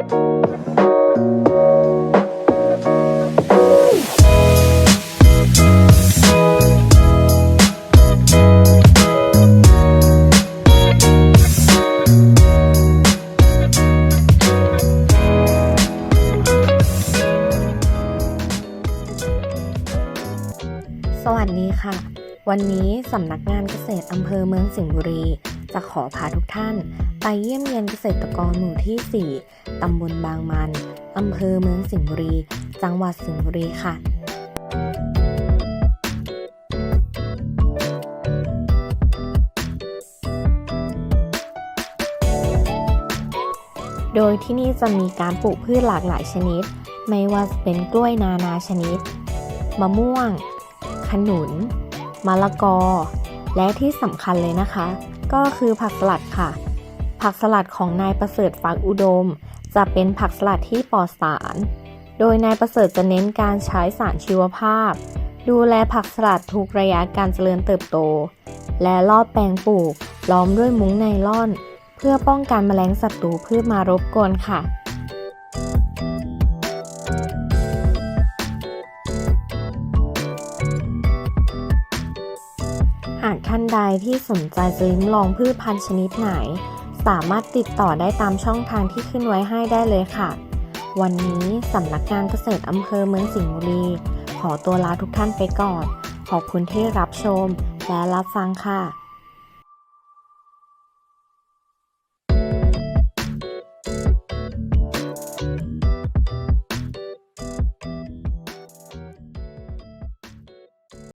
สวัสดีค่ะ วันนี้สำนักงานเกษตรอำเภอเมืองสิงห์บุรี จะขอพาทุกท่าน ไปเยี่ยมเยียนเกษตรกรหมู่ที่ 4 ตำบลบางมันอำเภอเมืองสิงห์บุรี จังหวัดสิงห์บุรีค่ะโดยที่นี่จะมีการปลูกพืชหลากหลายชนิด ไม่ว่าจะเป็นกล้วยนานาชนิด มะม่วง ขนุน มะละกอ และที่สำคัญเลยนะคะ ก็คือผักสลัดค่ะ ผักสลัดของนายประเสริฐฟักอุดม จะเป็นผักสลัดที่ปลอดสาร โดยนายประเสริฐจะเน้นการใช้สารชีวภาพ ดูแลผักสลัดทุกระยะการเจริญเติบโต และรอบแปลงปลูกล้อมด้วยมุ้งไนล่อน เพื่อป้องกันแมลงศัตรูพืชมารบกวนค่ะากท่านใดที่สนใจจะลิ้มลองพืชพันธุ์ชนิดไหน สามารถติดต่อได้ตามช่องทางที่ขึ้นไว้ให้ได้เลยค่ะ วันนี้สำนักงานเกษตรอำเภอเมืองสิงห์บุรี ขอตัวลาทุกท่านไปก่อน ขอบคุณที่รับชมและรับฟังค่ะ